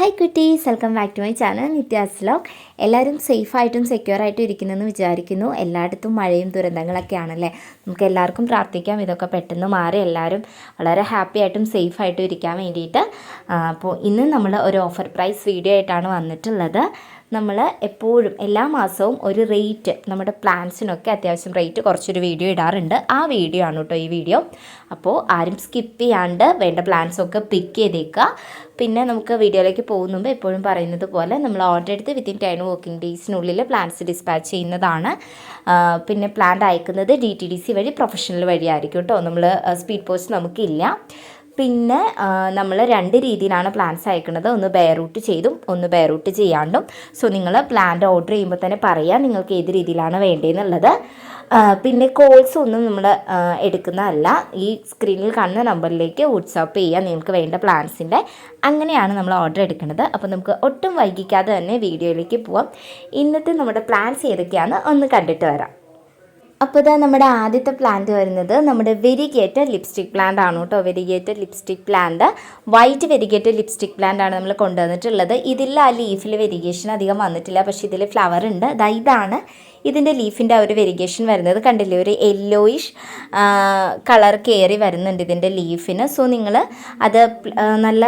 Hi കുട്ടീസ് welcome back to my channel Nithya's lock എല്ലാവരും സേഫായിട്ടും സെക്യൂറായിട്ടും ഇരിക്കുന്നെന്ന് വിചാരിക്കുന്നു. എല്ലായിടത്തും മഴയും ദുരന്തങ്ങളൊക്കെ ആണല്ലേ? നമുക്ക് എല്ലാവർക്കും പ്രാർത്ഥിക്കാം. ഇതൊക്കെ പെട്ടെന്ന് മാറി എല്ലാവരും വളരെ ഹാപ്പി ആയിട്ടും സേഫ് ആയിട്ടും ഇരിക്കാൻ വേണ്ടിയിട്ട്. അപ്പോൾ ഇന്ന് നമ്മൾ ഒരു ഓഫർ പ്രൈസ് വീഡിയോ ആയിട്ടാണ് വന്നിട്ടുള്ളത്. നമ്മൾ എപ്പോഴും എല്ലാ മാസവും ഒരു റേറ്റ് നമ്മുടെ പ്ലാൻസിനൊക്കെ അത്യാവശ്യം റേറ്റ് കുറച്ചൊരു വീഡിയോ ഇടാറുണ്ട്. ആ വീഡിയോ ആണ് കേട്ടോ ഈ വീഡിയോ അപ്പോൾ ആരും സ്കിപ്പ് ചെയ്യാണ്ട് വേണ്ട പ്ലാൻസൊക്കെ പിക്ക് ചെയ്തേക്കുക പിന്നെ നമുക്ക് വീഡിയോയിലേക്ക് പോകുന്ന മുമ്പ് എപ്പോഴും പറയുന്നത് പോലെ നമ്മൾ ഓർഡർ എടുത്ത് വിത്തിൻ ടെൻ വർക്കിംഗ് ഡേയ്സിനുള്ളിൽ പ്ലാൻസ് ഡിസ്പാച്ച് ചെയ്യുന്നതാണ്. പിന്നെ പ്ലാൻ അയക്കുന്നത് ഡി ടി ഡി സി വഴി പ്രൊഫഷണൽ വഴിയായിരിക്കും കേട്ടോ നമ്മൾ സ്പീഡ് പോസ്റ്റ് നമുക്കില്ല. പിന്നെ നമ്മൾ രണ്ട് രീതിയിലാണ് പ്ലാൻസ് അയക്കുന്നത്. ഒന്ന് ബെയറൂട്ട് ചെയ്തും ഒന്ന് ബെയറൂട്ട് ചെയ്യാണ്ടും. സോ നിങ്ങൾ പ്ലാന്റ് ഓർഡർ ചെയ്യുമ്പോൾ തന്നെ പറയാം നിങ്ങൾക്ക് ഏത് രീതിയിലാണ് വേണ്ടതെന്നുള്ളത് പിന്നെ കോൾസ് ഒന്നും നമ്മൾ എടുക്കുന്നതല്ല. ഈ സ്ക്രീനിൽ കാണുന്ന നമ്പറിലേക്ക് വാട്സാപ്പ് ചെയ്യുക നിങ്ങൾക്ക് വേണ്ട പ്ലാൻസിന്റെ അങ്ങനെയാണ് നമ്മൾ ഓർഡർ എടുക്കുന്നത്. അപ്പോൾ നമുക്ക് ഒട്ടും വൈകിക്കാതെ തന്നെ വീഡിയോയിലേക്ക് പോവാം. ഇന്നത്തെ നമ്മുടെ പ്ലാൻസ് ഏതൊക്കെയാണ് ഒന്ന് കണ്ടിട്ട് വരാം. അപ്പോൾ ഇതാ നമ്മുടെ ആദ്യത്തെ പ്ലാന്റ് വരുന്നത് നമ്മുടെ വെരിഗേറ്റഡ് ലിപ്സ്റ്റിക് പ്ലാന്റ് ആണ് കേട്ടോ. Variegated lipstick plant white variegated lipstick plant ആണ് നമ്മൾ കൊണ്ടുവന്നിട്ടുള്ളത്. ഇതിൽ ആ ലീഫിൽ വെരിഗേഷൻ അധികം വന്നിട്ടില്ല. പക്ഷേ ഇതിൽ ഫ്ലവർ ഉണ്ട്. അതാ ഇതാണ് ഇതിന്റെ ലീഫിന്റെ ആ ഒരു വെരിഗേഷൻ വരുന്നത്. കണ്ടില്ലേ? ഒരു യെല്ലോയിഷ് കളർ കയറി വരുന്നുണ്ട് ഇതിന്റെ ലീഫിന് സോ നിങ്ങൾ അത് നല്ല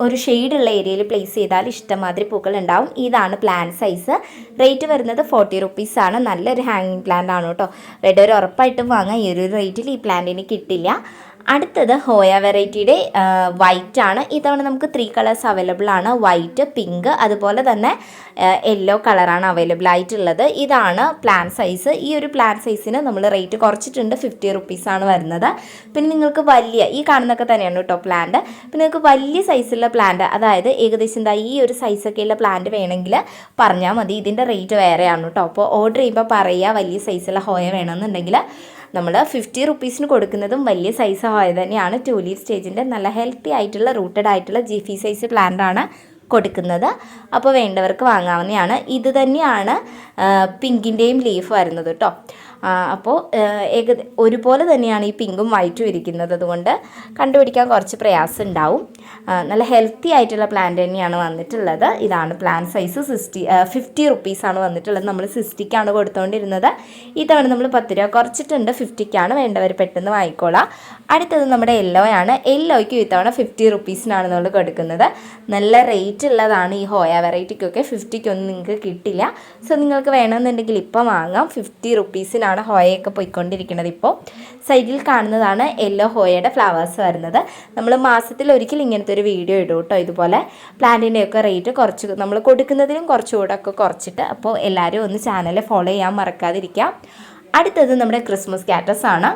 ഒരു ഷെയ്ഡുള്ള ഏരിയയിൽ പ്ലേസ് ചെയ്താൽ ഇഷ്ടമാതിരി പൂക്കൾ ഉണ്ടാവും ഇതാണ് പ്ലാൻ സൈസ് റേറ്റ് വരുന്നത് ഫോർട്ടി റുപ്പീസാണ് നല്ലൊരു ഹാങ്ങിങ് പ്ലാന്റ് ആണ് കേട്ടോ. റെഡ് ഒരു ഉറപ്പായിട്ടും വാങ്ങാം. ഈ ഒരു റേറ്റിൽ ഈ പ്ലാന്റിന് കിട്ടില്ല. അടുത്തത് ഹോയ വെറൈറ്റിയുടെ വൈറ്റ് ആണ്. ഇതവണ നമുക്ക് ത്രീ കളേഴ്സ് അവൈലബിൾ ആണ്. വൈറ്റ് പിങ്ക് അതുപോലെ തന്നെ യെല്ലോ കളറാണ് അവൈലബിൾ ആയിട്ടുള്ളത്. ഇതാണ് പ്ലാൻ സൈസ് ഈ ഒരു പ്ലാൻ സൈസിന് നമ്മൾ റേറ്റ് കുറച്ചിട്ടുണ്ട്. ഫിഫ്റ്റി റുപ്പീസാണ് വരുന്നത്. പിന്നെ നിങ്ങൾക്ക് വലിയ ഈ കാണുന്നൊക്കെ തന്നെയാണ് കേട്ടോ പ്ലാന്റ് പിന്നെ നിങ്ങൾക്ക് വലിയ സൈസുള്ള പ്ലാന്റ് അതായത് ഏകദേശം എന്താ ഈ ഒരു സൈസൊക്കെയുള്ള പ്ലാന്റ് വേണമെങ്കിൽ പറഞ്ഞാൽ മതി. ഇതിന്റെ റേറ്റ് വേറെയാണ് കേട്ടോ അപ്പോൾ ഓർഡർ ചെയ്യുമ്പോൾ പറയുക വലിയ സൈസുള്ള ഹോയ വേണമെന്നുണ്ടെങ്കിൽ. നമ്മൾ ഫിഫ്റ്റി റുപ്പീസിന് കൊടുക്കുന്നതും വലിയ സൈസ് ആയത് തന്നെയാണ് ടു സ്റ്റേജിന്റെ നല്ല ഹെൽത്തി ആയിട്ടുള്ള റൂട്ടഡ് ആയിട്ടുള്ള ജിഫി സൈസ് പ്ലാന്റ് ആണ് കൊടുക്കുന്നത്. അപ്പോൾ വേണ്ടവർക്ക് വാങ്ങാവുന്നതാണ്. ഇത് തന്നെയാണ് പിങ്കിന്റെയും ലീഫ് വരുന്നത് കേട്ടോ അപ്പോൾ ഏക ഒരുപോലെ തന്നെയാണ് ഈ പിങ്കും വൈറ്റും ഇരിക്കുന്നത്. അതുകൊണ്ട് കണ്ടുപിടിക്കാൻ കുറച്ച് പ്രയാസം ഉണ്ടാവും നല്ല ഹെൽത്തി ആയിട്ടുള്ള പ്ലാന്റ് തന്നെയാണ് വന്നിട്ടുള്ളത്. ഇതാണ് പ്ലാൻ സൈസ് സിക്സ്റ്റി ഫിഫ്റ്റി റുപ്പീസാണ് വന്നിട്ടുള്ളത്. നമ്മൾ സിക്സ്റ്റിക്കാണ് കൊടുത്തുകൊണ്ടിരുന്നത് ഈ തവണ നമ്മൾ പത്ത് രൂപ കുറച്ചിട്ടുണ്ട്. ഫിഫ്റ്റിക്കാണ് വേണ്ടവർ പെട്ടെന്ന് വാങ്ങിക്കോളാം. അടുത്തത് നമ്മുടെ യെല്ലോ ആണ്. ഈ ഇത്തവണ ഫിഫ്റ്റി റുപ്പീസിനാണ് നമ്മൾ കൊടുക്കുന്നത്. നല്ല റേറ്റ് ഉള്ളതാണ് ഈ ഹോയ വെറൈറ്റിക്കൊക്കെ ഫിഫ്റ്റിക്കൊന്നും നിങ്ങൾക്ക് കിട്ടില്ല. സോ നിങ്ങൾക്ക് വേണമെന്നുണ്ടെങ്കിൽ ഇപ്പം വാങ്ങാം. ഫിഫ്റ്റി റുപ്പീസിനാണ് ഹോയയൊക്കെ പോയിക്കൊണ്ടിരിക്കുന്നത് ഇപ്പോൾ. സൈഡിൽ കാണുന്നതാണ് യെല്ലോ ഹോയയുടെ ഫ്ലവേഴ്സ് വരുന്നത്. നമ്മൾ മാസത്തിൽ ഒരിക്കൽ ഇങ്ങനത്തെ ഒരു വീഡിയോ ഇടും കേട്ടോ ഇതുപോലെ. പ്ലാന്റിന്റെയൊക്കെ റേറ്റ് കുറച്ച് നമ്മൾ കൊടുക്കുന്നതിനും കുറച്ചുകൂടെ ഒക്കെ കുറച്ചിട്ട് അപ്പോൾ എല്ലാവരും ഒന്ന് ചാനൽ ഫോളോ ചെയ്യാൻ മറക്കാതിരിക്കുക അടുത്തത് നമ്മുടെ ക്രിസ്മസ് കാറ്റസ് ആണ്.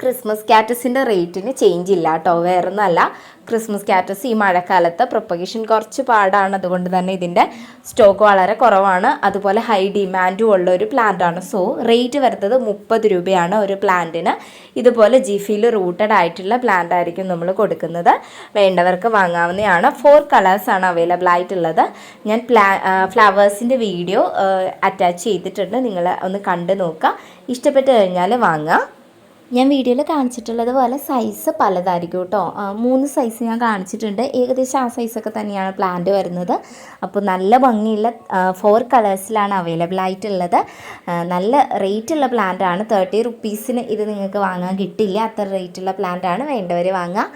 ക്രിസ്മസ് കാറ്റസിന്റെ റേറ്റിന് ചേഞ്ച് ഇല്ല കേട്ടോ. വേറൊന്നുമല്ല. ക്രിസ്മസ് കാറ്റസ് ഈ മഴക്കാലത്ത് പ്രൊപ്പഗേഷൻ കുറച്ച് പാടാണ്. അതുകൊണ്ട് തന്നെ ഇതിന്റെ സ്റ്റോക്ക് വളരെ കുറവാണ്. അതുപോലെ ഹൈ ഡിമാൻഡും ഉള്ള ഒരു പ്ലാന്റാണ് സോ റേറ്റ് വരുന്നത് മുപ്പത് രൂപയാണ് ഒരു പ്ലാന്റിന് ഇതുപോലെ ജിഫിയിൽ റൂട്ടഡ് ആയിട്ടുള്ള പ്ലാന്റ് ആയിരിക്കും നമ്മൾ കൊടുക്കുന്നത്. വേണ്ടവർക്ക് വാങ്ങാവുന്നതാണ്. ഫോർ കളേഴ്സാണ് അവൈലബിൾ ആയിട്ടുള്ളത്. ഞാൻ പ്ലാ ഫ്ലവേഴ്സിന്റെ വീഡിയോ അറ്റാച്ച് ചെയ്തിട്ടുണ്ട്. നിങ്ങൾ ഒന്ന് കണ്ടു നോക്കുക ഇഷ്ടപ്പെട്ട് കഴിഞ്ഞാൽ വാങ്ങുക ഞാൻ വീഡിയോയിൽ കാണിച്ചിട്ടുള്ളത് പോലെ സൈസ് പലതായിരിക്കും കേട്ടോ. മൂന്ന് സൈസ് ഞാൻ കാണിച്ചിട്ടുണ്ട്. ഏകദേശം ആ സൈസൊക്കെ തന്നെയാണ് പ്ലാന്റ് വരുന്നത്. അപ്പോൾ നല്ല ഭംഗിയുള്ള ഫോർ കളേഴ്സിലാണ് അവൈലബിൾ ആയിട്ടുള്ളത്. നല്ല റേറ്റുള്ള പ്ലാന്റ് ആണ്. തേർട്ടി റുപ്പീസിന് ഇത് നിങ്ങൾക്ക് വാങ്ങാൻ കിട്ടില്ല. അത്ര റേറ്റുള്ള പ്ലാന്റ് ആണ് വേണ്ടവർ വാങ്ങുക.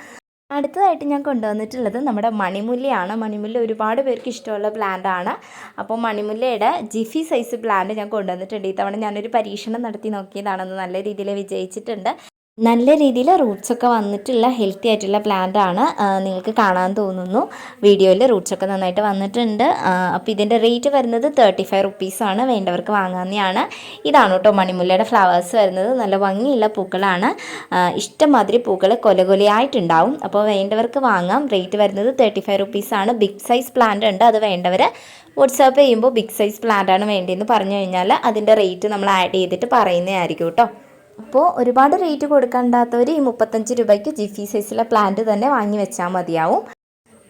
അടുത്തതായിട്ട് ഞാൻ കൊണ്ടുവന്നിട്ടുള്ളത് നമ്മുടെ മണിമുല്ലയാണ്. മണിമുല്ല ഒരുപാട് പേർക്ക് ഇഷ്ടമുള്ള പ്ലാന്റ് ആണ്. അപ്പോൾ മണിമുല്ലയുടെ ജിഫി സൈസ് പ്ലാന്റ് ഞാൻ കൊണ്ടുവന്നിട്ടുണ്ട്. ഇത്തവണ ഞാനൊരു പരീക്ഷണം നടത്തി നോക്കിയതാണെന്ന് നല്ല രീതിയിൽ വിജയിച്ചിട്ടുണ്ട്. നല്ല രീതിയിൽ റൂട്ട്സ് ഒക്കെ വന്നിട്ടുള്ള ഹെൽത്തി ആയിട്ടുള്ള പ്ലാന്റ് ആണ് നിങ്ങൾക്ക് കാണാൻ തോന്നുന്നു. വീഡിയോയിൽ റൂട്ട്സ് ഒക്കെ നന്നായിട്ട് വന്നിട്ടുണ്ട്. അപ്പോൾ ഇതിന്റെ റേറ്റ് വരുന്നത് തേർട്ടി ഫൈവ് റുപ്പീസാണ് വേണ്ടവർക്ക് വാങ്ങാവുന്നതാണ്. ഇതാണ് കേട്ടോ മണിമുല്ലയുടെ ഫ്ലവേഴ്സ് വരുന്നത്. നല്ല ഭംഗിയുള്ള പൂക്കളാണ്. ഇഷ്ടമാതിരി പൂക്കൾ കൊല കൊലയായിട്ടുണ്ടാവും അപ്പോൾ വേണ്ടവർക്ക് വാങ്ങാം. റേറ്റ് വരുന്നത് തേർട്ടി ഫൈവ് റുപ്പീസാണ് ബിഗ് സൈസ് പ്ലാന്റ് ഉണ്ട്. അത് വേണ്ടവർ വാട്സാപ്പ് ചെയ്യുമ്പോൾ ബിഗ് സൈസ് പ്ലാന്റ് ആണ് വേണ്ടതെന്ന് പറഞ്ഞു കഴിഞ്ഞാൽ അതിന്റെ റേറ്റ് നമ്മൾ ആഡ് ചെയ്തിട്ട് പറയുന്നതായിരിക്കും കേട്ടോ. അപ്പോൾ ഒരുപാട് റേറ്റ് കൊടുക്കണ്ടാത്തവർ ഈ മുപ്പത്തഞ്ച് രൂപയ്ക്ക് ജിഫി സൈസിലെ പ്ലാന്റ് തന്നെ വാങ്ങി വെച്ചാൽ മതിയാവും.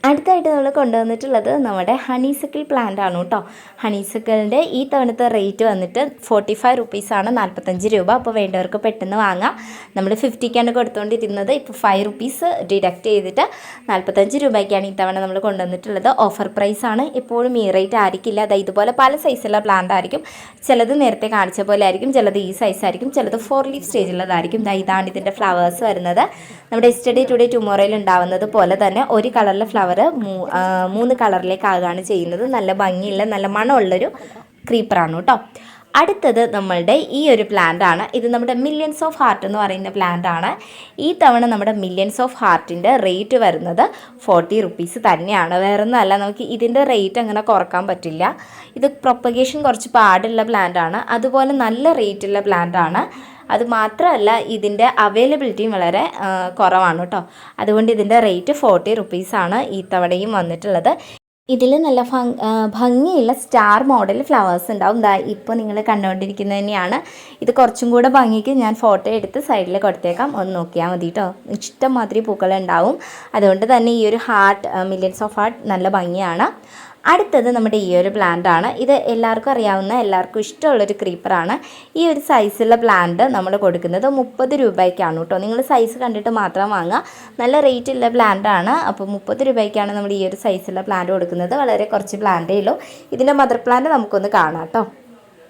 അടുത്തായിട്ട് നമ്മൾ കൊണ്ടുവന്നിട്ടുള്ളത് നമ്മുടെ ഹണീസക്കിൾ പ്ലാന്റ് ആണ് കേട്ടോ. ഹണീസക്കിളിന്റെ ഈ തവണത്തെ റേറ്റ് വന്നിട്ട് ഫോർട്ടി ഫൈവ് റുപ്പീസാണ് നാൽപ്പത്തഞ്ച് രൂപ. അപ്പോൾ വേണ്ടവർക്ക് പെട്ടെന്ന് വാങ്ങാം. നമ്മൾ ഫിഫ്റ്റിക്കാണ് കൊടുത്തുകൊണ്ടിരുന്നത് ഇപ്പോൾ ഫൈവ് റുപ്പീസ് ഡിഡക്റ്റ് ചെയ്തിട്ട് നാൽപ്പത്തഞ്ച് രൂപയ്ക്കാണ് ഈ തവണ നമ്മൾ കൊണ്ടുവന്നിട്ടുള്ളത്. ഓഫർ പ്രൈസ് ആണ്. എപ്പോഴും ഈ റേറ്റ് ആയിരിക്കില്ല. അതായത് ഇതുപോലെ പല സൈസുള്ള പ്ലാന്റ് ആയിരിക്കും. ചിലത് നേരത്തെ കാണിച്ച പോലെ ആയിരിക്കും ചിലത് ഈ സൈസ് ആയിരിക്കും ചിലത് ഫോർ ലീഫ് സ്റ്റേജിലുള്ളതായിരിക്കും ഇതാണ് ഇതിന്റെ ഫ്ലവേഴ്സ് വരുന്നത്. നമ്മുടെ എസ്റ്റഡേ ടുഡേ ടുമോറോയിൽ ഉണ്ടാവുന്നത് പോലെ തന്നെ ഒരു കളറിലെ ഫ്ലവർ മൂന്ന് കളറിലേക്കാകാണ് ചെയ്യുന്നത്. നല്ല ഭംഗിയുള്ള നല്ല മണമുള്ളൊരു ക്രീപ്പറാണ് കേട്ടോ അടുത്തത് നമ്മളുടെ ഈ ഒരു പ്ലാന്റ് ആണ്. ഇത് നമ്മുടെ മില്യൺസ് ഓഫ് ഹാർട്ട് എന്ന് പറയുന്ന പ്ലാന്റ് ആണ്. ഈ തവണ നമ്മുടെ മില്യൺസ് ഓഫ് ഹാർട്ടിന്റെ റേറ്റ് വരുന്നത് ഫോർട്ടി റുപ്പീസ് തന്നെയാണ്. വേറെ ഒന്നുമല്ല നമുക്ക് ഇതിന്റെ റേറ്റ് അങ്ങനെ കുറയ്ക്കാൻ പറ്റില്ല. ഇത് പ്രൊപ്പഗേഷൻ കുറച്ച് പാടുള്ള പ്ലാന്റ് ആണ്. അതുപോലെ നല്ല റേറ്റുള്ള പ്ലാന്റ് ആണ്. അത് മാത്രമല്ല ഇതിന്റെ അവൈലബിലിറ്റിയും വളരെ കുറവാണ് കേട്ടോ. അതുകൊണ്ട് ഇതിന്റെ റേറ്റ് ഫോർട്ടി റുപ്പീസാണ് ഈ തവണയും വന്നിട്ടുള്ളത്. ഇതിൽ നല്ല ഭംഗ് ഭംഗിയുള്ള സ്റ്റാർ മോഡൽ ഫ്ലവേഴ്സ് ഉണ്ടാവും. ദാ ഇപ്പോൾ നിങ്ങൾ കണ്ടുകൊണ്ടിരിക്കുന്നത് തന്നെയാണ്. ഇത് കുറച്ചും കൂടെ ഭംഗിക്ക് ഞാൻ ഫോട്ടോ എടുത്ത് സൈഡിൽ കൊടുത്തേക്കാം. ഒന്ന് നോക്കിയാൽ മതി കേട്ടോ. ഇഷ്ടംമാതിരി പൂക്കളുണ്ടാവും അതുകൊണ്ട് തന്നെ ഈ ഒരു ഹാർട്ട് മില്യൻസ് ഓഫ് ഹാർട്ട് നല്ല ഭംഗിയാണ്. അടുത്തത് നമ്മുടെ ഈ ഒരു പ്ലാന്റ് ആണ്. ഇത് എല്ലാവർക്കും അറിയാവുന്ന എല്ലാവർക്കും ഇഷ്ടമുള്ളൊരു ക്രീപ്പറാണ് ഈ ഒരു സൈസുള്ള പ്ലാന്റ് നമ്മൾ കൊടുക്കുന്നത് മുപ്പത് രൂപയ്ക്കാണ് കേട്ടോ. നിങ്ങൾ സൈസ് കണ്ടിട്ട് മാത്രം വാങ്ങുക. നല്ല റേറ്റ് ഉള്ള പ്ലാന്റ് ആണ്. അപ്പോൾ മുപ്പത് രൂപയ്ക്കാണ് നമ്മൾ ഈ ഒരു സൈസുള്ള പ്ലാന്റ് കൊടുക്കുന്നത്. വളരെ കുറച്ച് പ്ലാന്റേ ഉള്ളൂ. ഇതിന്റെ മദർ പ്ലാന്റ് നമുക്കൊന്ന് കാണാം കേട്ടോ.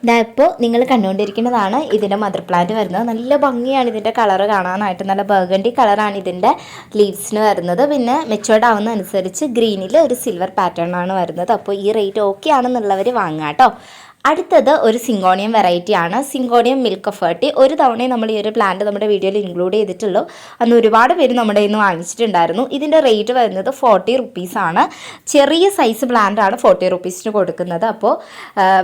ഇതാ ഇപ്പോൾ നിങ്ങൾ കണ്ടുകൊണ്ടിരിക്കുന്നതാണ് ഇതിന്റെ മദർ പ്ലാന്റ് വരുന്നത്. നല്ല ഭംഗിയാണ് ഇതിന്റെ കളർ കാണാനായിട്ട്. നല്ല ബർഗണ്ടി കളറാണ് ഇതിന്റെ ലീവ്സിന് വരുന്നത്. പിന്നെ മെച്ചുവേർഡ് ആവുന്ന അനുസരിച്ച് ഗ്രീനിൽ ഒരു സിൽവർ പാറ്റേൺ ആണ് വരുന്നത്. അപ്പോൾ ഈ റേറ്റ് ഓക്കെ ആണെന്നുള്ളവർ വാങ്ങാം കേട്ടോ അടുത്തത് ഒരു സിങ്കോണിയം വെറൈറ്റി ആണ്. സിങ്കോണിയം മിൽക്ക് ഫേർട്ടി ഒരു തവണയും നമ്മൾ ഈ ഒരു പ്ലാന്റ് നമ്മുടെ വീഡിയോയിൽ ഇൻക്ലൂഡ് ചെയ്തിട്ടുള്ളൂ. അന്ന് ഒരുപാട് പേര് നമ്മുടെ ഇന്ന് വാങ്ങിച്ചിട്ടുണ്ടായിരുന്നു. ഇതിന്റെ റേറ്റ് വരുന്നത് ഫോർട്ടി റുപ്പീസാണ് ചെറിയ സൈസ് പ്ലാന്റ് ആണ് ഫോർട്ടി റുപ്പീസിന് കൊടുക്കുന്നത്. അപ്പോൾ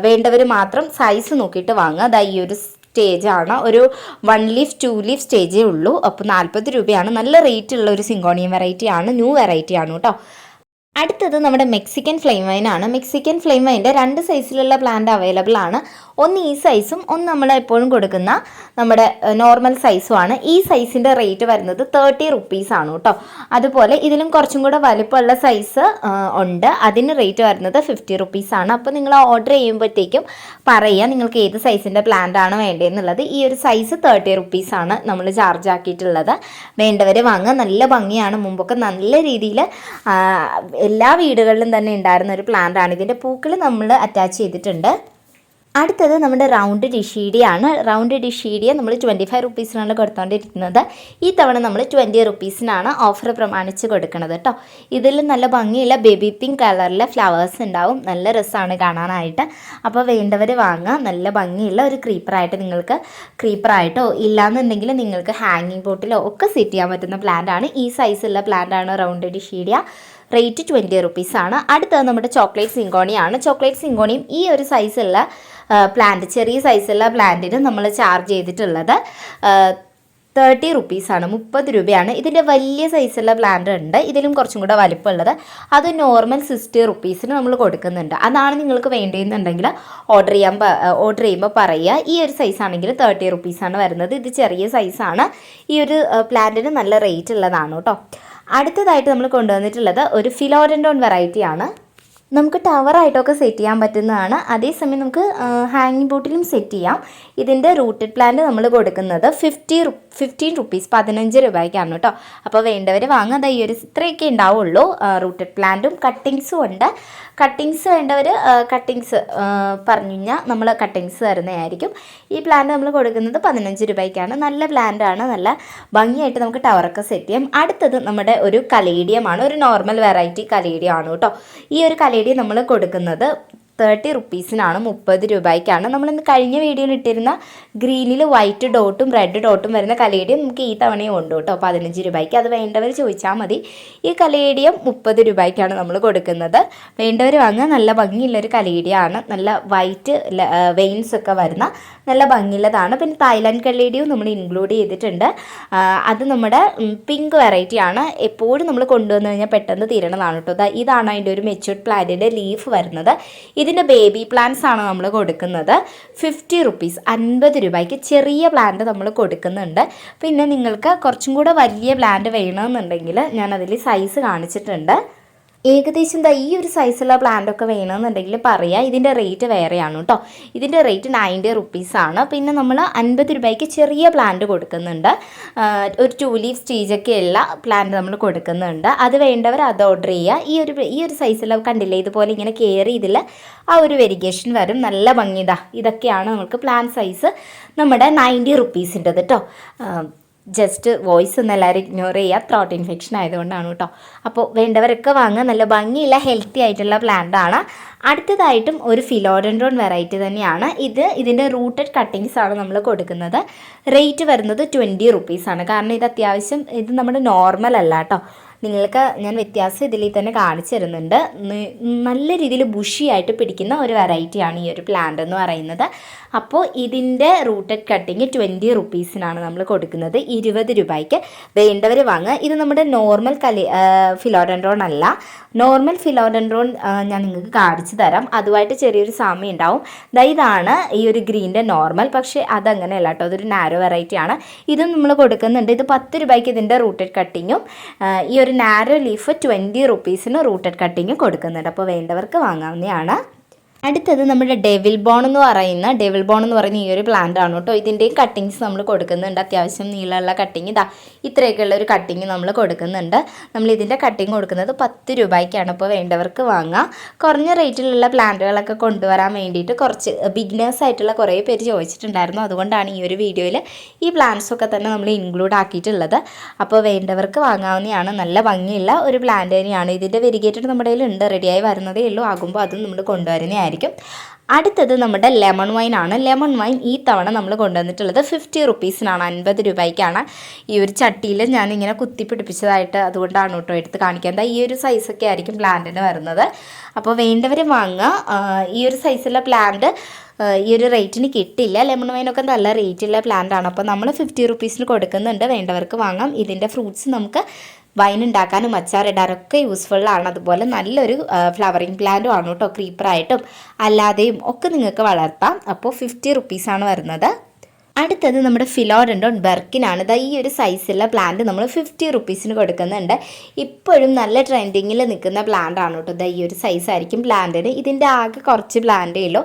വേണ്ടവർ മാത്രം സൈസ് നോക്കിയിട്ട് വാങ്ങുക. അതാ ഈ ഒരു സ്റ്റേജാണ് ഒരു വൺ ലീഫ് ടു ലീഫ് സ്റ്റേജേ ഉള്ളൂ. അപ്പോൾ നാൽപ്പത് രൂപയാണ്. നല്ല റേറ്റ് ഉള്ള ഒരു സിങ്കോണിയം വെറൈറ്റി ആണ്. ന്യൂ വെറൈറ്റി ആണ് കേട്ടോ. അടുത്തത് നമ്മുടെ മെക്സിക്കൻ ഫ്ലെയിം വൈൻ ആണ് മെക്സിക്കൻ ഫ്ലെയിം വൈന്റെ രണ്ട് സൈസിലുള്ള പ്ലാന്റ് അവൈലബിൾ ആണ്. ഒന്ന് ഈ സൈസും ഒന്ന് നമ്മൾ എപ്പോഴും കൊടുക്കുന്ന നമ്മുടെ നോർമൽ സൈസും ആണ്. ഈ സൈസിന്റെ റേറ്റ് വരുന്നത് തേർട്ടി റുപ്പീസ് ആണ് കേട്ടോ അതുപോലെ ഇതിലും കുറച്ചും കൂടെ വലിപ്പമുള്ള സൈസ് ഉണ്ട്. അതിന് റേറ്റ് വരുന്നത് ഫിഫ്റ്റി റുപ്പീസ് ആണ്. അപ്പോൾ നിങ്ങൾ ഓർഡർ ചെയ്യുമ്പോഴത്തേക്കും പറയുക നിങ്ങൾക്ക് ഏത് സൈസിന്റെ പ്ലാന്റ് ആണ് വേണ്ടതെന്നുള്ളത്. ഈ ഒരു സൈസ് തേർട്ടി റുപ്പീസ് ആണ് നമ്മൾ ചാർജ് ആക്കിയിട്ടുള്ളത്. വേണ്ടവർ വാങ്ങുക. നല്ല ഭംഗിയാണ്. മുമ്പൊക്കെ നല്ല രീതിയിൽ എല്ലാ വീടുകളിലും തന്നെ ഉണ്ടായിരുന്ന ഒരു പ്ലാന്റ് ആണ്. ഇതിന്റെ പൂക്കൾ നമ്മൾ അറ്റാച്ച് ചെയ്തിട്ടുണ്ട്. അടുത്തത് നമ്മുടെ റൗണ്ട് ഡിഷീഡിയാണ് റൗണ്ട് ഡിഷീഡിയ നമ്മൾ ട്വന്റി ഫൈവ് റുപ്പീസിനാണ് കൊടുത്തുകൊണ്ടിരിക്കുന്നത് ഈ തവണ നമ്മൾ ട്വന്റി റുപ്പീസിനാണ് ഓഫർ പ്രമാണിച്ച് കൊടുക്കുന്നത് കേട്ടോ ഇതിൽ നല്ല ഭംഗിയുള്ള ബേബി പിങ്ക് കളറിലെ ഫ്ലവേഴ്സ് ഉണ്ടാവും. നല്ല രസമാണ് കാണാനായിട്ട്. അപ്പോൾ വേണ്ടവർ വാങ്ങുക. നല്ല ഭംഗിയുള്ള ഒരു ക്രീപ്പറായിട്ട് നിങ്ങൾക്ക് ക്രീപ്പറായിട്ടോ ഇല്ലാന്നുണ്ടെങ്കിൽ നിങ്ങൾക്ക് ഹാങ്ങിങ് ബോട്ടിലോ ഒക്കെ സെറ്റ് ചെയ്യാൻ പറ്റുന്ന പ്ലാന്റാണ് ഈ സൈസുള്ള പ്ലാന്റാണ് റൗണ്ട് ഡിഷീഡിയ റേറ്റ് ട്വന്റി റുപ്പീസാണ് അടുത്തത് നമ്മുടെ ചോക്ലേറ്റ് സിങ്കോണിയാണ് ചോക്ലേറ്റ് സിങ്കോണിയും ഈ ഒരു സൈസുള്ള പ്ലാന്റ് ചെറിയ സൈസുള്ള പ്ലാന്റിന് നമ്മൾ ചാർജ് ചെയ്തിട്ടുള്ളത് തേർട്ടി റുപ്പീസാണ് മുപ്പത് രൂപയാണ്. ഇതിന്റെ വലിയ സൈസുള്ള പ്ലാന്റ് ഉണ്ട്. ഇതിലും കുറച്ചും കൂടെ വലിപ്പമുള്ളത്. അത് നോർമൽ സിക്സ്റ്റി റുപ്പീസിന് നമ്മൾ കൊടുക്കുന്നുണ്ട്. അതാണ് നിങ്ങൾക്ക് വേണ്ടിയെന്നുണ്ടെങ്കിൽ ഓർഡർ ചെയ്യാൻ ഓർഡർ ചെയ്യുമ്പോൾ പറയുക. ഈ ഒരു സൈസ് ആണെങ്കിൽ തേർട്ടി റുപ്പീസാണ് വരുന്നത്. ഇത് ചെറിയ സൈസാണ് ഈ ഒരു പ്ലാന്റിന് നല്ല റേറ്റ് ഉള്ളതാണ് കേട്ടോ. അടുത്തതായിട്ട് നമ്മൾ കൊണ്ടുവന്നിട്ടുള്ളത് ഒരു ഫിലോഡൻഡോൺ വെറൈറ്റി ആണ്. നമുക്ക് ടവറായിട്ടൊക്കെ സെറ്റ് ചെയ്യാൻ പറ്റുന്നതാണ്. അതേസമയം നമുക്ക് ഹാങ്ങിങ് ബോട്ടിലും സെറ്റ് ചെയ്യാം. ഇതിന്റെ റൂട്ടഡ് പ്ലാന്റ് നമ്മൾ കൊടുക്കുന്നത് ഫിഫ്റ്റി ഫിഫ്റ്റീൻ റുപ്പീസ് പതിനഞ്ച് രൂപയ്ക്കാണ് കേട്ടോ അപ്പോൾ വേണ്ടവർ വാങ്ങാതെ ഈ ഒരു ഇത്രയൊക്കെ ഉണ്ടാവുള്ളൂ. റൂട്ടഡ് പ്ലാന്റും കട്ടിങ്സും ഉണ്ട്. കട്ടിങ്സ് വേണ്ടവർ കട്ടിങ്സ് പറഞ്ഞു കഴിഞ്ഞാൽ നമ്മൾ കട്ടിങ്സ് തരുന്നതായിരിക്കും. ഈ പ്ലാന്റ് നമ്മൾ കൊടുക്കുന്നത് പതിനഞ്ച് രൂപയ്ക്കാണ്. നല്ല പ്ലാന്റാണ് നല്ല ഭംഗിയായിട്ട് നമുക്ക് ടവറൊക്കെ സെറ്റ് ചെയ്യാം. അടുത്തത് നമ്മുടെ ഒരു കലേഡിയമാണ്. ഒരു നോർമൽ വെറൈറ്റി കലേഡിയമാണ് കേട്ടോ. ഈ ഒരു കലേഡിയം നമ്മൾ കൊടുക്കുന്നത് തേർട്ടി റുപ്പീസിനാണ് മുപ്പത് രൂപയ്ക്കാണ്. നമ്മളിന്ന് കഴിഞ്ഞ വീഡിയോയിൽ ഇട്ടിരുന്ന ഗ്രീനിൽ വൈറ്റ് ഡോട്ടും റെഡ് ഡോട്ടും വരുന്ന കലേഡിയം നമുക്ക് ഈ തവണയും ഉണ്ട് കേട്ടോ. പതിനഞ്ച് രൂപയ്ക്ക്. അത് വേണ്ടവർ ചോദിച്ചാൽ മതി. ഈ കലേഡിയം മുപ്പത് രൂപയ്ക്കാണ് നമ്മൾ കൊടുക്കുന്നത്. വേണ്ടവർ വാങ്ങുക. നല്ല ഭംഗിയുള്ളൊരു കലേഡിയാണ് നല്ല വൈറ്റ് വെയിൻസ് ഒക്കെ വരുന്ന നല്ല ഭംഗിയുള്ളതാണ്. പിന്നെ തായ്ലാൻഡ് കലേഡിയും നമ്മൾ ഇൻക്ലൂഡ് ചെയ്തിട്ടുണ്ട്. അത് നമ്മുടെ പിങ്ക് വെറൈറ്റി ആണ്. എപ്പോഴും നമ്മൾ കൊണ്ടുവന്നു കഴിഞ്ഞാൽ പെട്ടെന്ന് തീരണതാണ് കേട്ടോ. ഇതാണ് അതിന്റെ ഒരു മെച്ചൂർഡ് പ്ലാന്റിന്റെ ലീഫ് വരുന്നത്. ഇതിന്റെ ബേബി പ്ലാന്റ്സ് ആണ് നമ്മൾ കൊടുക്കുന്നത്. ഫിഫ്റ്റി റുപ്പീസ് അൻപത് രൂപയ്ക്ക് ചെറിയ പ്ലാന്റ് നമ്മൾ കൊടുക്കുന്നുണ്ട്. പിന്നെ നിങ്ങൾക്ക് കുറച്ചും കൂടെ വലിയ പ്ലാന്റ് വേണമെന്നുണ്ടെങ്കിൽ ഞാൻ അതിൽ സൈസ് കാണിച്ചിട്ടുണ്ട്. ഏകദേശം എന്താ ഈ ഒരു സൈസുള്ള പ്ലാന്റ് ഒക്കെ വേണമെന്നുണ്ടെങ്കിൽ പറയാം. ഇതിന്റെ റേറ്റ് വേറെയാണ് കേട്ടോ ഇതിന്റെ റേറ്റ് നയന്റി റുപ്പീസാണ് പിന്നെ നമ്മൾ അൻപത് രൂപയ്ക്ക് ചെറിയ പ്ലാന്റ് കൊടുക്കുന്നുണ്ട്. ഒരു ടു ലീഫ് സ്റ്റേജൊക്കെയുള്ള പ്ലാന്റ് നമ്മൾ കൊടുക്കുന്നുണ്ട്. അത് വേണ്ടവർ അത് ഓർഡർ ചെയ്യുക. ഈ ഒരു ഈ ഒരു സൈസുള്ള കണ്ടില്ലേ? ഇതുപോലെ ഇങ്ങനെ കയറി ഇതിൽ ആ ഒരു വെരിഗേഷൻ വരും. നല്ല ഭംഗിതാ ഇതൊക്കെയാണ് നമുക്ക് പ്ലാൻ സൈസ് നമ്മുടെ നയന്റി റുപ്പീസിന്റെത് കേട്ടോ ജസ്റ്റ് വോയിസ് ഒന്നും എല്ലാവരും ഇഗ്നോർ ചെയ്യുക ത്രോട്ട് ഇൻഫെക്ഷൻ ആയതുകൊണ്ടാണ് കേട്ടോ അപ്പോൾ വേണ്ടവരൊക്കെ വാങ്ങുക. നല്ല ഭംഗിയുള്ള ഹെൽത്തി ആയിട്ടുള്ള പ്ലാന്റ് ആണ്. അടുത്തതായിട്ടും ഒരു ഫിലോഡൻഡ്രോൺ വെറൈറ്റി തന്നെയാണ്. ഇത് ഇതിന്റെ റൂട്ടഡ് കട്ടിങ്സ് ആണ് നമ്മൾ കൊടുക്കുന്നത്. റേറ്റ് വരുന്നത് ട്വന്റി റുപ്പീസാണ് കാരണം ഇത് അത്യാവശ്യം ഇത് നമ്മുടെ നോർമൽ അല്ല കേട്ടോ നിങ്ങൾക്ക് ഞാൻ വ്യത്യാസം ഇതിൽ തന്നെ കാണിച്ചു തരുന്നുണ്ട്. നല്ല രീതിയിൽ ബുഷിയായിട്ട് പിടിക്കുന്ന ഒരു വെറൈറ്റിയാണ് ഈ ഒരു പ്ലാന്റ് എന്ന് പറയുന്നത്. അപ്പോൾ ഇതിന്റെ റൂട്ടഡ് കട്ടിങ് ട്വന്റി റുപ്പീസിനാണ് നമ്മൾ കൊടുക്കുന്നത്. ഇരുപത് രൂപയ്ക്ക്. വേണ്ടവർ വാങ്ങുക. ഇത് നമ്മുടെ നോർമൽ കലി ഫിലോഡൻഡ്രോൺ അല്ല. നോർമൽ ഫിലോഡൻഡ്രോൺ ഞാൻ നിങ്ങൾക്ക് കാണിച്ചു തരാം. അതുമായിട്ട് ചെറിയൊരു സാമ്യം ഉണ്ടാവും. ഇതാണ് ഈ ഒരു ഗ്രീന്റെ നോർമൽ പക്ഷേ അതങ്ങനെയല്ല കേട്ടോ. അതൊരു നാരോ വെറൈറ്റിയാണ് ഇതും നമ്മൾ കൊടുക്കുന്നുണ്ട്. ഇത് പത്ത് രൂപയ്ക്ക് ഇതിന്റെ റൂട്ടഡ് കട്ടിങ്ങും ഈ ഒരു നാരോ ലീഫ് ട്വന്റി റുപ്പീസിന് റൂട്ടഡ് കട്ടിങ് കൊടുക്കുന്നുണ്ട്. അപ്പോൾ വേണ്ടവർക്ക് വാങ്ങാവുന്നതാണ്. അടുത്തത് നമ്മുടെ ഡെവിൽ ബോൺ എന്ന് പറയുന്ന ഡെവിൽ ബോൺ എന്ന് പറയുന്ന ഈ ഒരു പ്ലാന്റ് ആണ് കേട്ടോ. ഇതിന്റെയും കട്ടിങ്സ് നമ്മൾ കൊടുക്കുന്നുണ്ട്. അത്യാവശ്യം നീളമുള്ള കട്ടിങ് ഇതാ ഇത്രയൊക്കെയുള്ള ഒരു കട്ടിങ് നമ്മൾ കൊടുക്കുന്നുണ്ട്. നമ്മൾ ഇതിന്റെ കട്ടിങ് കൊടുക്കുന്നത് പത്ത് രൂപയ്ക്കാണ്. ഇപ്പോൾ വേണ്ടവർക്ക് വാങ്ങാം. കുറഞ്ഞ റേറ്റിലുള്ള പ്ലാന്റുകളൊക്കെ കൊണ്ടുവരാൻ വേണ്ടിയിട്ട് കുറച്ച് ബിഗിനേഴ്സ് ആയിട്ടുള്ള കുറേ പേര് ചോദിച്ചിട്ടുണ്ടായിരുന്നു. അതുകൊണ്ടാണ് ഈ ഒരു വീഡിയോയിൽ ഈ പ്ലാന്റ്സൊക്കെ തന്നെ നമ്മൾ ഇൻക്ലൂഡ് ആക്കിയിട്ടുള്ളത്. അപ്പോൾ വേണ്ടവർക്ക് വാങ്ങാവുന്നതാണ്. നല്ല ഭംഗിയുള്ള ഒരു പ്ലാന്റ് തന്നെയാണ്. ഇതിന്റെ വെരിഗേറ്റഡ് നമ്മുടെ കയ്യിലുണ്ട്. റെഡിയായി വരുന്നതേ ഉള്ളൂ. ആകുമ്പോൾ അതും നമ്മൾ കൊണ്ടുവരുന്നതായിരിക്കും. അടുത്തത് നമ്മുടെ ലെമൺ വൈൻ ആണ്. ലെമൺ വൈൻ ഈ തവണ നമ്മൾ കൊണ്ടുവന്നിട്ടുള്ളത് ഫിഫ്റ്റി റുപ്പീസിനാണ് അൻപത് രൂപയ്ക്കാണ്. ഈ ഒരു ചട്ടിയിൽ ഞാനിങ്ങനെ കുത്തി കുത്തിപ്പിടിപ്പിച്ചതായിട്ട് അതുകൊണ്ടാണ് കേട്ടോ എടുത്ത് കാണിക്കാൻ. ദാ ഈ ഒരു സൈസൊക്കെ ആയിരിക്കും പ്ലാന്റിന് വരുന്നത്. അപ്പോൾ വേണ്ടവർ വാങ്ങുക. ഈ ഒരു സൈസുള്ള പ്ലാന്റ് ഈ ഒരു റേറ്റിന് കിട്ടില്ല. ലെമൺ വൈനൊക്കെ നല്ല റേറ്റുള്ള പ്ലാന്റ് ആണ്. അപ്പോൾ നമ്മൾ ഫിഫ്റ്റി റുപ്പീസിന് കൊടുക്കുന്നുണ്ട്. വേണ്ടവർക്ക് വാങ്ങാം. ഇതിന്റെ ഫ്രൂട്ട്സ് നമുക്ക് വൈൻ ഉണ്ടാക്കാനും അച്ചാറിടാനൊക്കെ യൂസ്ഫുള്ളാണ് അതുപോലെ നല്ലൊരു ഫ്ലവറിങ് പ്ലാന്റും ആണ് കേട്ടോ ക്രീപ്പറായിട്ടും അല്ലാതെയും ഒക്കെ നിങ്ങൾക്ക് വളർത്താം. അപ്പോൾ ഫിഫ്റ്റി റുപ്പീസാണ് വരുന്നത്. അടുത്തത് നമ്മുടെ ഫിലോറൻഡോൺ ബെർക്കിനാണ് ദാ ഈ ഒരു സൈസുള്ള പ്ലാന്റ് നമ്മൾ ഫിഫ്റ്റി റുപ്പീസിന് കൊടുക്കുന്നുണ്ട്. ഇപ്പോഴും നല്ല ട്രെൻഡിങ്ങിൽ നിൽക്കുന്ന പ്ലാന്റ് ആണ് കേട്ടോ ഈ ഒരു സൈസ് ആയിരിക്കും പ്ലാന്റിന് ഇതിന്റെ ആകെ കുറച്ച് പ്ലാന്റേ ഉള്ളൂ.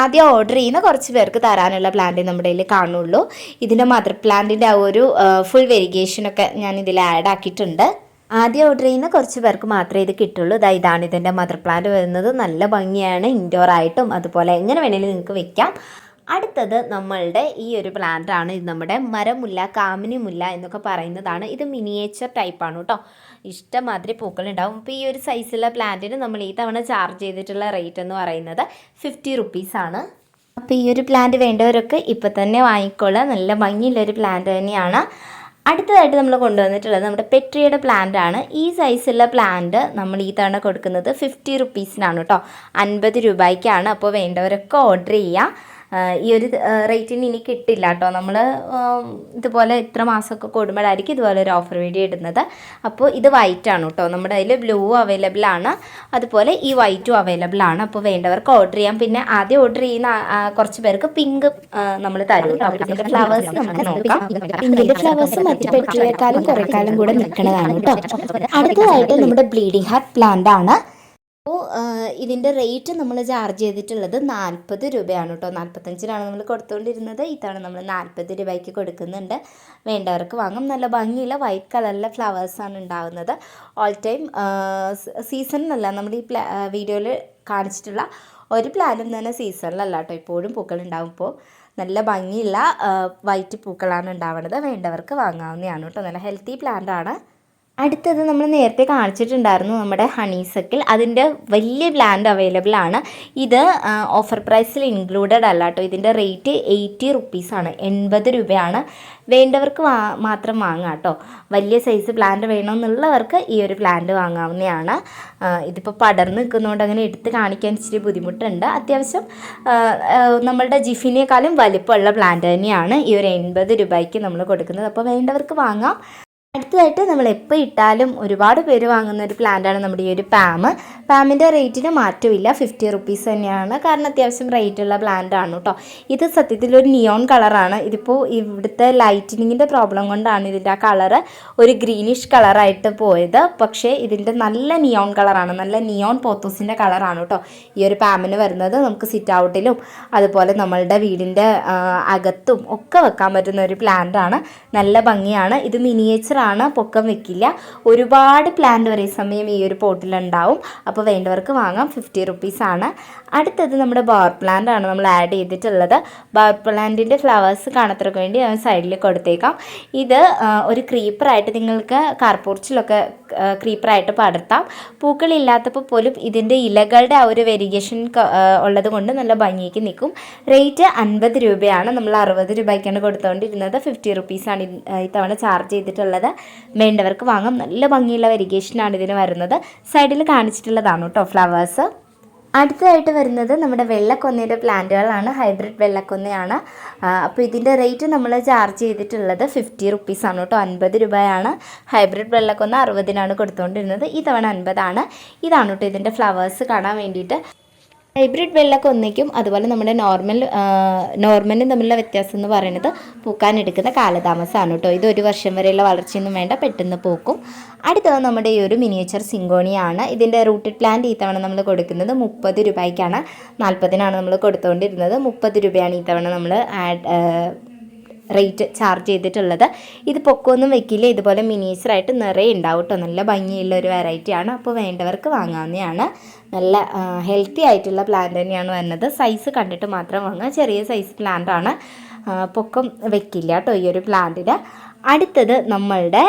ആദ്യം ഓർഡർ ചെയ്യുന്ന കുറച്ച് പേർക്ക് തരാനുള്ള പ്ലാന്റ് നമ്മുടെ കയ്യിൽ കാണുള്ളൂ. ഇതിന്റെ മദർ പ്ലാന്റിന്റെ ആ ഒരു ഫുൾ വെരിഗേഷനൊക്കെ ഞാൻ ഇതിൽ ആഡ് ആക്കിയിട്ടുണ്ട്. ആദ്യം ഓർഡർ ചെയ്യുന്ന കുറച്ച് പേർക്ക് മാത്രമേ ഇത് കിട്ടുള്ളൂ. ഇതാ ഇതാണ് ഇതിന്റെ മദർ പ്ലാന്റ് വരുന്നത്. നല്ല ഭംഗിയാണ്. ഇൻഡോർ ആയിട്ടും അതുപോലെ എങ്ങനെ വേണമെങ്കിലും നിങ്ങൾക്ക് വെക്കാം. അടുത്തത് നമ്മളുടെ ഈ ഒരു പ്ലാന്റാണ് ഇത് നമ്മുടെ മരമുല്ല കാമിനി മുല്ല എന്നൊക്കെ പറയുന്നതാണ്. ഇത് മിനിയേച്ചർ ടൈപ്പാണ് കേട്ടോ ഇഷ്ടമാതിരി പൂക്കളുണ്ടാവും. അപ്പോൾ ഈ ഒരു സൈസുള്ള പ്ലാന്റിന് നമ്മൾ ഈ തവണ ചാർജ് ചെയ്തിട്ടുള്ള റേറ്റ് എന്ന് പറയുന്നത് ഫിഫ്റ്റി റുപ്പീസാണ് അപ്പോൾ ഈ ഒരു പ്ലാന്റ് വേണ്ടവരൊക്കെ ഇപ്പം തന്നെ വാങ്ങിക്കൊള്ളുക നല്ല ഭംഗിയുള്ളൊരു പ്ലാന്റ് തന്നെയാണ്. അടുത്തതായിട്ട് നമ്മൾ കൊണ്ടുവന്നിട്ടുള്ളത് നമ്മുടെ പെട്രിയുടെ പ്ലാന്റ് ആണ്. ഈ സൈസുള്ള പ്ലാന്റ് നമ്മൾ ഈ തവണ കൊടുക്കുന്നത് ഫിഫ്റ്റി റുപ്പീസിനാണ് കേട്ടോ അൻപത് രൂപയ്ക്കാണ്. അപ്പോൾ വേണ്ടവരൊക്കെ ഓർഡർ ചെയ്യാം ആ, ഈ ഒരു റേറ്റിന് ഇനി കിട്ടില്ല കേട്ടോ നമ്മൾ ഇതുപോലെ ഇത്ര മാസമൊക്കെ കൂടുമ്പോഴായിരിക്കും ഇതുപോലെ ഒരു ഓഫർ വീഡിയോ ഇടുന്നത്. അപ്പോൾ ഇത് വൈറ്റ് ആണ് കേട്ടോ നമ്മുടെ അതിൽ ബ്ലൂ അവൈലബിൾ ആണ്. അതുപോലെ ഈ വൈറ്റും അവൈലബിൾ ആണ്. അപ്പോൾ വേണ്ടവർക്ക് ഓർഡർ ചെയ്യാം. പിന്നെ ആദ്യം ഓർഡർ ചെയ്യുന്ന കുറച്ച് പേർക്ക് പിങ്ക് നമ്മൾ തരും കേട്ടോ ഫ്ലവേഴ്സ് നമുക്ക് നോക്കാം. പിങ്കിന്റെ ഫ്ലവേഴ്സ് മറ്റു കുറേ കാലം കൂടെ നിൽക്കുന്നതാണ് കേട്ടോ അടുത്തതായിട്ട് നമ്മുടെ ബ്ലീഡിംഗ് ഹാർട്ട് പ്ലാന്റ് ആണ്. അപ്പോൾ ഇതിന്റെ റേറ്റ് നമ്മൾ ചാർജ് ചെയ്തിട്ടുള്ളത് നാൽപ്പത് രൂപയാണ് കേട്ടോ നാൽപ്പത്തഞ്ചിനാണ് നമ്മൾ കൊടുത്തുകൊണ്ടിരുന്നത് ഇതാണ് നമ്മൾ നാൽപ്പത് രൂപയ്ക്ക് കൊടുക്കുന്നുണ്ട്. വേണ്ടവർക്ക് വാങ്ങും. നല്ല ഭംഗിയുള്ള വൈറ്റ് കളറിലെ ഫ്ലവേഴ്സാണ് ഉണ്ടാകുന്നത് ഓൾ ടൈം സീസണിലല്ല നമ്മൾ ഈ വീഡിയോയിൽ കാണിച്ചിട്ടുള്ള ഒരു പ്ലാനും തന്നെ സീസണിലല്ല കേട്ടോ ഇപ്പോഴും പൂക്കൾ ഉണ്ടാവും. ഇപ്പോൾ നല്ല ഭംഗിയുള്ള വൈറ്റ് പൂക്കളാണ് ഉണ്ടാവുന്നത് വേണ്ടവർക്ക് വാങ്ങാവുന്നതാണ് കേട്ടോ നല്ല ഹെൽത്തി പ്ലാന്റ് ആണ്. അടുത്തത് നമ്മൾ നേരത്തെ കാണിച്ചിട്ടുണ്ടായിരുന്നു നമ്മുടെ ഹണീസക്കിൽ അതിന്റെ വലിയ പ്ലാന്റ് അവൈലബിൾ ആണ്. ഇത് ഓഫർ പ്രൈസിൽ ഇൻക്ലൂഡഡ് അല്ല കേട്ടോ. ഇതിന്റെ റേറ്റ് എയ്റ്റി റുപ്പീസാണ് എൺപത് രൂപയാണ്. വേണ്ടവർക്ക് വാ മാത്രം വാങ്ങാം കേട്ടോ. വലിയ സൈസ് പ്ലാന്റ് വേണമെന്നുള്ളവർക്ക് ഈ ഒരു പ്ലാന്റ് വാങ്ങാവുന്നതാണ്. ഇതിപ്പോൾ പടർന്ന് നിൽക്കുന്നതുകൊണ്ട് അങ്ങനെ എടുത്ത് കാണിക്കാൻ ഇച്ചിരി ബുദ്ധിമുട്ടുണ്ട്. അത്യാവശ്യം നമ്മളുടെ ജിഫിനേക്കാളും വലിപ്പമുള്ള പ്ലാന്റ് തന്നെയാണ് ഈ ഒരു എൺപത് രൂപയ്ക്ക് നമ്മൾ കൊടുക്കുന്നത്. അപ്പോൾ വേണ്ടവർക്ക് വാങ്ങാം. അടുത്തതായിട്ട് നമ്മൾ എപ്പോൾ ഇട്ടാലും ഒരുപാട് പേര് വാങ്ങുന്ന ഒരു പ്ലാന്റാണ് നമ്മുടെ ഈ ഒരു പാം പാമിന്റെ റേറ്റിന് മാറ്റമില്ല. ഫിഫ്റ്റി റുപ്പീസ് തന്നെയാണ്. കാരണം അത്യാവശ്യം പ്ലാന്റ് ആണ് കേട്ടോ ഇത് സത്യത്തിൽ ഒരു നിയോൺ കളറാണ് ഇതിപ്പോൾ ഇവിടുത്തെ ലൈറ്റിനിങ്ങിന്റെ പ്രോബ്ലം കൊണ്ടാണ് ഇതിന്റെ ആ കളറ് ഒരു ഗ്രീനിഷ് കളറായിട്ട് പോയത്. പക്ഷേ ഇതിന്റെ നല്ല നിയോൺ കളറാണ് നല്ല നിയോൺ പോത്തോസിന്റെ കളറാണ് കേട്ടോ ഈ ഒരു പാമിന് വരുന്നത്. നമുക്ക് സിറ്റ് ഔട്ടിലും അതുപോലെ നമ്മളുടെ വീടിന്റെ അകത്തും ഒക്കെ വെക്കാൻ പറ്റുന്ന ഒരു പ്ലാന്റാണ് നല്ല ഭംഗിയാണ്. ഇത് മിനിയേച്ചർ ആണ് പൊക്കം വെക്കില്ല. ഒരുപാട് പ്ലാന്റ് ഒരേ സമയം ഈ ഒരു പോട്ടിലുണ്ടാവും അപ്പോൾ വേണ്ടവർക്ക് വാങ്ങാം. ഫിഫ്റ്റി റുപ്പീസ് ആണ്. അടുത്തത് നമ്മുടെ ബവർ പ്ലാന്റ് ആണ് നമ്മൾ ആഡ് ചെയ്തിട്ടുള്ളത്. ബവർ പ്ലാന്റിന്റെ ഫ്ലവേഴ്സ് കാണത്രക്ക് വേണ്ടി ഞാൻ സൈഡിൽ കൊടുത്തേക്കാം. ഇത് ഒരു ക്രീപ്പറായിട്ട് നിങ്ങൾക്ക് കാർപോർച്ചിലൊക്കെ ക്രീപ്പറായിട്ട് പടർത്താം. പൂക്കളില്ലാത്തപ്പോൾ പോലും ഇതിന്റെ ഇലകളുടെ ആ ഒരു വെരിഗേഷൻ ഉള്ളത് കൊണ്ട് നല്ല ഭംഗിക്ക് നിൽക്കും. റേറ്റ് അൻപത് രൂപയാണ്. നമ്മൾ അറുപത് രൂപയ്ക്കാണ് കൊടുത്തുകൊണ്ടിരുന്നത് ഫിഫ്റ്റി റുപ്പീസാണ് ഇത്തവണ ചാർജ് ചെയ്തിട്ടുള്ളത്. വേണ്ടവർക്ക് വാങ്ങാം. നല്ല ഭംഗിയുള്ള വെരിഗേഷനാണ് ഇതിന് വരുന്നത്. സൈഡിൽ കാണിച്ചിട്ടുള്ളതാണ് കേട്ടോ ഫ്ലവേഴ്സ് അടുത്തതായിട്ട് വരുന്നത് നമ്മുടെ വെള്ളക്കൊന്നയുടെ പ്ലാന്റുകളാണ്. ഹൈബ്രിഡ് വെള്ളക്കൊന്നയാണ്. അപ്പോൾ ഇതിന്റെ റേറ്റ് നമ്മൾ ചാർജ് ചെയ്തിട്ടുള്ളത് ഫിഫ്റ്റി റുപ്പീസാണ് കേട്ടോ അൻപത് രൂപയാണ്. ഹൈബ്രിഡ് വെള്ളക്കൊന്ന അറുപതിനാണ് കൊടുത്തുകൊണ്ടിരുന്നത് ഇതവണ തവണ അൻപതാണ്. ഇതാണ് കേട്ടോ ഇതിന്റെ ഫ്ലവേഴ്സ് കാണാൻ വേണ്ടിയിട്ട്. ഹൈബ്രിഡ് വെള്ളമൊക്കെ അതുപോലെ നമ്മുടെ നോർമൽ നോർമലും തമ്മിലുള്ള വ്യത്യാസം എന്ന് പറയുന്നത് പൂക്കാനെടുക്കുന്ന കാലതാമസമാണ് കേട്ടോ. ഇത് ഒരു വർഷം വരെയുള്ള വളർച്ചയൊന്നും വേണ്ട പെട്ടെന്ന് പൂക്കും. അടുത്തത് നമ്മുടെ ഈ ഒരു മിനിയേച്ചർ സിങ്കോണിയാണ്. ഇതിന്റെ റൂട്ടഡ് പ്ലാന്റ് ഈ തവണ നമ്മൾ കൊടുക്കുന്നത് മുപ്പത് രൂപയ്ക്കാണ്. നാൽപ്പതിനാണ് നമ്മൾ കൊടുത്തുകൊണ്ടിരുന്നത് മുപ്പത് രൂപയാണ് ഈ തവണ നമ്മൾ ആഡ് റേറ്റ് ചാർജ് ചെയ്തിട്ടുള്ളത്. ഇത് പൊക്കമൊന്നും വെക്കില്ല. ഇതുപോലെ മിനിയേച്ചറായിട്ട് നിറയെ ഉണ്ടാവും കേട്ടോ നല്ല ഭംഗിയുള്ള ഒരു വെറൈറ്റിയാണ് അപ്പോൾ വേണ്ടവർക്ക് വാങ്ങാവുന്നതാണ്. നല്ല ഹെൽത്തി ആയിട്ടുള്ള പ്ലാന്റ് തന്നെയാണ് വരുന്നത്. സൈസ് കണ്ടിട്ട് മാത്രം വാങ്ങുക. ചെറിയ സൈസ് പ്ലാന്റാണ് പൊക്കം വെക്കില്ല കേട്ടോ ഈ ഒരു പ്ലാന്റിന് അടുത്തത് നമ്മളുടെ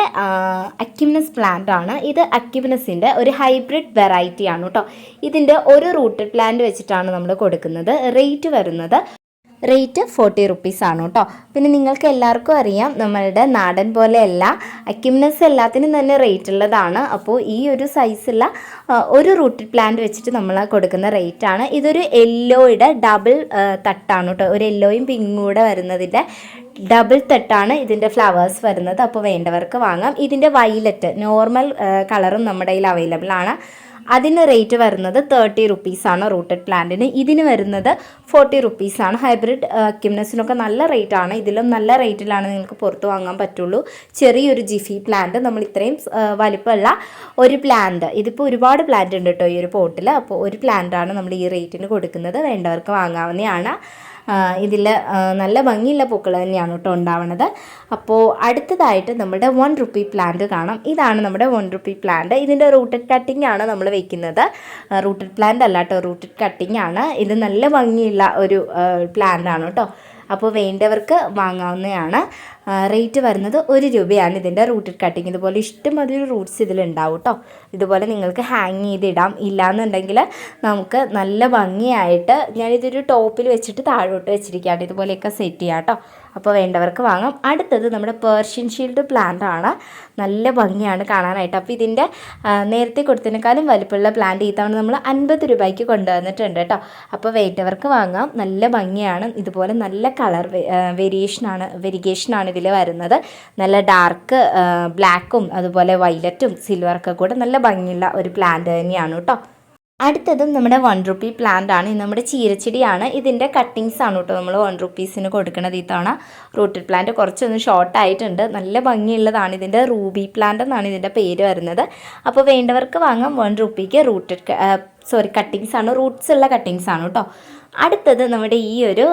അക്യുമിനസ് പ്ലാന്റ് ആണ്. ഇത് അക്യുമിനസിന്റെ ഒരു ഹൈബ്രിഡ് വെറൈറ്റി ആണ് കേട്ടോ ഇതിന്റെ ഒരു റൂട്ടഡ് പ്ലാന്റ് വെച്ചിട്ടാണ് നമ്മൾ കൊടുക്കുന്നത്. റേറ്റ് വരുന്നത് റേറ്റ് ഫോർട്ടി റുപ്പീസ് ആണ് കേട്ടോ പിന്നെ നിങ്ങൾക്ക് എല്ലാവർക്കും അറിയാം നമ്മളുടെ നാടൻ പോലെയല്ല അക്യുമിനസ് എല്ലാത്തിനും തന്നെ റേറ്റ് ഉള്ളതാണ്. അപ്പോൾ ഈ ഒരു സൈസുള്ള ഒരു റൂട്ടിൽ പ്ലാന്റ് വെച്ചിട്ട് നമ്മൾ കൊടുക്കുന്ന റേറ്റ് ആണ്. ഇതൊരു യെല്ലോയുടെ ഡബിൾ തട്ടാണ് കേട്ടോ ഒരു യെല്ലോയും പിങ്കും കൂടെ വരുന്നതിന്റെ ഡബിൾ തട്ടാണ് ഇതിന്റെ ഫ്ലവേഴ്സ് വരുന്നത്. അപ്പോൾ വേണ്ടവർക്ക് വാങ്ങാം. ഇതിന്റെ വൈലറ്റ് നോർമൽ കളറും നമ്മുടെ കയ്യിൽ അവൈലബിൾ ആണ്. അതിന് റേറ്റ് വരുന്നത് തേർട്ടി റുപ്പീസാണ് റൂട്ടഡ് പ്ലാന്റിന് ഇതിന് വരുന്നത് ഫോർട്ടി റുപ്പീസാണ് ഹൈബ്രിഡ് അക്യുമിനസിനൊക്കെ നല്ല റേറ്റാണ് ഇതിലും നല്ല റേറ്റിലാണ് നിങ്ങൾക്ക് പുറത്ത് വാങ്ങാൻ പറ്റുള്ളൂ. ചെറിയൊരു ജിഫി പ്ലാന്റ് നമ്മൾ ഇത്രയും വലിപ്പമുള്ള ഒരു പ്ലാന്റ് ഇതിപ്പോൾ ഒരുപാട് പ്ലാന്റ് ഉണ്ട് കേട്ടോ ഈ ഒരു പോട്ടിൽ അപ്പോൾ ഒരു പ്ലാന്റാണ് നമ്മൾ ഈ റേറ്റിന് കൊടുക്കുന്നത്. വേണ്ടവർക്ക് വാങ്ങാവുന്നതാണ്. ഇതിൽ നല്ല ഭംഗിയുള്ള പൂക്കൾ തന്നെയാണ് കേട്ടോ ഉണ്ടാവുന്നത് അപ്പോൾ അടുത്തതായിട്ട് നമ്മുടെ വൺ റുപ്പി പ്ലാന്റ് കാണാം. ഇതാണ് നമ്മുടെ വൺ റുപ്പി പ്ലാന്റ് ഇതിന്റെ റൂട്ടഡ് കട്ടിംഗ് ആണ് നമ്മൾ വെക്കുന്നത്. റൂട്ടഡ് പ്ലാന്റ് അല്ല കേട്ടോ റൂട്ടഡ് കട്ടിംഗ് ആണ്. ഇത് നല്ല ഭംഗിയുള്ള ഒരു പ്ലാന്റ് ആണ് കേട്ടോ. അപ്പോൾ വേണ്ടവർക്ക് വാങ്ങാവുന്നതാണ്. റേറ്റ് വരുന്നത് ഒരു രൂപയാണ്. ഇതിന്റെ റൂട്ടഡ് കട്ടിങ് ഇതുപോലെ ഇഷ്ടംമാതിരി റൂട്ട്സ് ഇതിലുണ്ടാവും കേട്ടോ ഇതുപോലെ നിങ്ങൾക്ക് ഹാങ് ചെയ്തിടാം. ഇല്ലയെന്നുണ്ടെങ്കിൽ നമുക്ക് നല്ല ഭംഗിയായിട്ട് ഞാനിതൊരു ടോപ്പിൽ വെച്ചിട്ട് താഴോട്ട് വെച്ചിരിക്കുകയാണ്. ഇതുപോലെയൊക്കെ സെറ്റ് ചെയ്യാം കേട്ടോ അപ്പോൾ വേണ്ടവർക്ക് വാങ്ങാം. അടുത്തത് നമ്മുടെ പേർഷ്യൻ ഷീൽഡ് പ്ലാന്റ് ആണ്. നല്ല ഭംഗിയാണ് കാണാനായിട്ട്. അപ്പോൾ ഇതിന്റെ നേരത്തെ കൊടുത്തതിനേക്കാളും വലിപ്പമുള്ള പ്ലാന്റ് ഈ തവണ നമ്മൾ അൻപത് രൂപയ്ക്ക് കൊണ്ടുവന്നിട്ടുണ്ട് കേട്ടോ. അപ്പോൾ വേണ്ടവർക്ക് വാങ്ങാം. നല്ല ഭംഗിയാണ്. ഇതുപോലെ നല്ല കളർ വേരിയേഷനാണ് വെരിഗേഷനാണ് ഇതിൽ വരുന്നത്. നല്ല ഡാർക്ക് ബ്ലാക്കും അതുപോലെ വൈലറ്റും സിൽവറൊക്കെ കൂടെ നല്ല ഭംഗിയുള്ള ഒരു പ്ലാന്റ് തന്നെയാണ് കേട്ടോ. അടുത്തതും നമ്മുടെ വൺ റുപ്പി പ്ലാന്റ് ആണ്. നമ്മുടെ ചീരച്ചെടിയാണ്. ഇതിന്റെ കട്ടിങ്സ് ആണ് കേട്ടോ നമ്മൾ വൺ റുപ്പീസിന് കൊടുക്കുന്നത് ഈ തവണ. റൂട്ടഡ് പ്ലാന്റ് കുറച്ചൊന്ന് ഷോർട്ട് ആയിട്ടുണ്ട്. നല്ല ഭംഗിയുള്ളതാണ്. ഇതിന്റെ റൂബി പ്ലാന്റ് എന്നാണ് ഇതിന്റെ പേര് വരുന്നത്. അപ്പോൾ വേണ്ടവർക്ക് വാങ്ങാം. വൺ റുപ്പിക്ക് റൂട്ടഡ് സോറി കട്ടിങ്സ് ആണ്. റൂട്ട്സ് ഉള്ള കട്ടിങ്സ് ആണ് കേട്ടോ. അടുത്തത് നമ്മുടെ ഈ ഒരു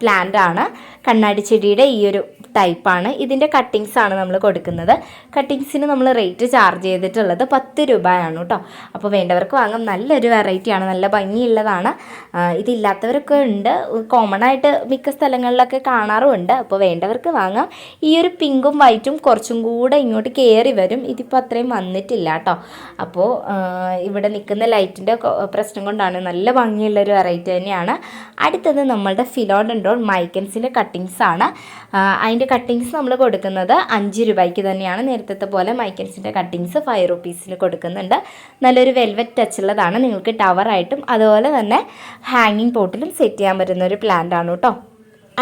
പ്ലാന്റ് ആണ്. കണ്ണാടി ചെടിയുടെ ഈ ഒരു ടൈപ്പാണ് ഇതിന്റെ കട്ടിങ്സ് ആണ് നമ്മൾ കൊടുക്കുന്നത്. കട്ടിങ്സിന് നമ്മൾ റേറ്റ് ചാർജ് ചെയ്തിട്ടുള്ളത് പത്ത് രൂപയാണ് കേട്ടോ അപ്പോൾ വേണ്ടവർക്ക് വാങ്ങാം. നല്ലൊരു വെറൈറ്റിയാണ് നല്ല ഭംഗിയുള്ളതാണ്. ഇതില്ലാത്തവരൊക്കെ ഉണ്ട്. കോമൺ ആയിട്ട് മിക്ക സ്ഥലങ്ങളിലൊക്കെ കാണാറുമുണ്ട്. അപ്പോൾ വേണ്ടവർക്ക് വാങ്ങാം. ഈ ഒരു പിങ്കും വൈറ്റും കുറച്ചും കൂടെ ഇങ്ങോട്ട് കയറി വരും. ഇതിപ്പോൾ അത്രയും വന്നിട്ടില്ല കേട്ടോ അപ്പോൾ ഇവിടെ നിൽക്കുന്ന ലൈറ്റിന്റെ പ്രശ്നം കൊണ്ടാണ് നല്ല ഭംഗിയുള്ളൊരു വെറൈറ്റി തന്നെയാണ്. അടുത്തത് നമ്മളുടെ ഫിലോഡൻഡോൺ മൈക്കൻസിന്റെ കട്ടിങ്സ് ആണ് അതിന്റെ കട്ടിങ്സ് നമ്മൾ കൊടുക്കുന്നത് അഞ്ച് രൂപയ്ക്ക് തന്നെയാണ്. നേരത്തെ പോലെ മൈക്കൻസിന്റെ കട്ടിങ്സ് ഫൈവ് റുപ്പീസിന് കൊടുക്കുന്നുണ്ട്. നല്ലൊരു വെൽവെറ്റ് ടച്ച് ഉള്ളതാണ് നിങ്ങൾക്ക് ടവറായിട്ടും അതുപോലെ തന്നെ ഹാങ്ങിങ് പോട്ടിലും സെറ്റ് ചെയ്യാൻ പറ്റുന്ന ഒരു പ്ലാന്റ് ആണ് കേട്ടോ.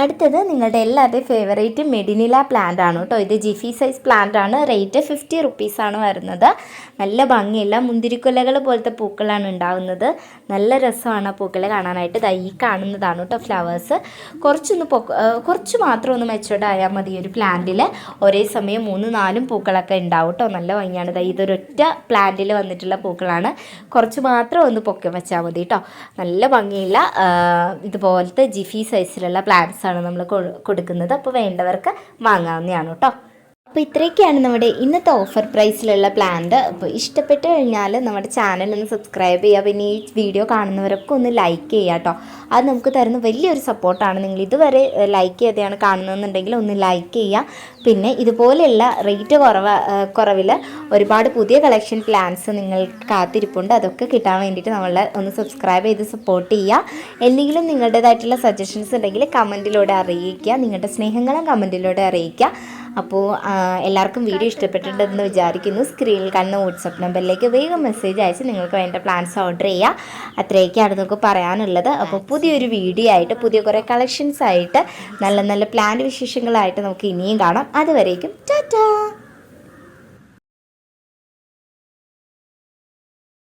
അടുത്തത് നിങ്ങളുടെ എല്ലാവരുടെയും ഫേവറേറ്റ് മെഡിനില പ്ലാന്റ് ആണ് കേട്ടോ. ഇത് ജിഫി സൈസ് പ്ലാന്റ് ആണ്. റേറ്റ് ഫിഫ്റ്റി റുപ്പീസാണ് വരുന്നത്. നല്ല ഭംഗിയുള്ള മുന്തിരിക്കൊലകൾ പോലത്തെ പൂക്കളാണ് ഉണ്ടാകുന്നത് നല്ല രസമാണ് ആ പൂക്കളെ കാണാനായിട്ട്. ഈ കാണുന്നതാണ് കേട്ടോ ഫ്ലവേഴ്സ് കുറച്ചൊന്ന് കുറച്ച് മാത്രം ഒന്ന് മെച്ചോർഡ് ആയാൽ മതി ഒരു പ്ലാന്റിൽ ഒരേ സമയം മൂന്ന് നാലും പൂക്കളൊക്കെ ഉണ്ടാവും കേട്ടോ. നല്ല ഭംഗിയാണ്. ദാ ഇതൊരൊറ്റ പ്ലാന്റിൽ വന്നിട്ടുള്ള പൂക്കളാണ്. കുറച്ച് മാത്രം ഒന്ന് പൊക്കി വെച്ചാൽ മതി കേട്ടോ. നല്ല ഭംഗിയുള്ള ഇതുപോലത്തെ ജിഫി സൈസിലുള്ള പ്ലാന്റ്സ് ആണ് നമ്മൾ കൊടുക്കുന്നത്. അപ്പോൾ വേണ്ടവർക്ക് വാങ്ങാവുന്നതാണ് കേട്ടോ. അപ്പോൾ ഇത്രയൊക്കെയാണ് നമ്മുടെ ഇന്നത്തെ ഓഫർ പ്രൈസിലുള്ള പ്ലാന്റ് അപ്പോൾ ഇഷ്ടപ്പെട്ട് കഴിഞ്ഞാൽ നമ്മുടെ ചാനൽ ഒന്ന് സബ്സ്ക്രൈബ് ചെയ്യുക. പിന്നെ ഈ വീഡിയോ കാണുന്നവരൊക്കെ ഒന്ന് ലൈക്ക് ചെയ്യുക കേട്ടോ അത് നമുക്ക് തരുന്ന വലിയൊരു സപ്പോർട്ടാണ് നിങ്ങൾ ഇതുവരെ ലൈക്ക് ചെയ്തെയാണ് കാണുന്നതെന്നുണ്ടെങ്കിൽ ഒന്ന് ലൈക്ക് ചെയ്യുക. പിന്നെ ഇതുപോലെയുള്ള റേറ്റ് കുറവ് കുറവിൽ ഒരുപാട് പുതിയ കളക്ഷൻ പ്ലാൻസ് നിങ്ങൾ കാത്തിരിപ്പുണ്ട്. അതൊക്കെ കിട്ടാൻ വേണ്ടിയിട്ട് നമ്മളെ ഒന്ന് സബ്സ്ക്രൈബ് ചെയ്ത് സപ്പോർട്ട് ചെയ്യുക. എന്തെങ്കിലും നിങ്ങളുടേതായിട്ടുള്ള സജഷൻസ് ഉണ്ടെങ്കിൽ കമന്റിലൂടെ അറിയിക്കുക. നിങ്ങളുടെ സ്നേഹങ്ങളും കമന്റിലൂടെ അറിയിക്കുക. അപ്പോൾ എല്ലാവർക്കും വീഡിയോ ഇഷ്ടപ്പെട്ടിട്ടുണ്ടെന്ന് വിചാരിക്കുന്നു. സ്ക്രീനിൽ കാണുന്ന വാട്സപ്പ് നമ്പറിലേക്ക് വേഗം മെസ്സേജ് അയച്ച് നിങ്ങൾക്ക് വേണ്ട പ്ലാൻസ് ഓർഡർ ചെയ്യുക അത്രയൊക്കെയാണ് നമുക്ക് പറയാനുള്ളത്. അപ്പോൾ പുതിയൊരു വീഡിയോ ആയിട്ട് പുതിയ കുറേ കളക്ഷൻസ് ആയിട്ട് നല്ല നല്ല പ്ലാൻ വിശേഷങ്ങളായിട്ട് നമുക്ക് ഇനിയും കാണാം. അതുവരേക്കും ടാറ്റാ!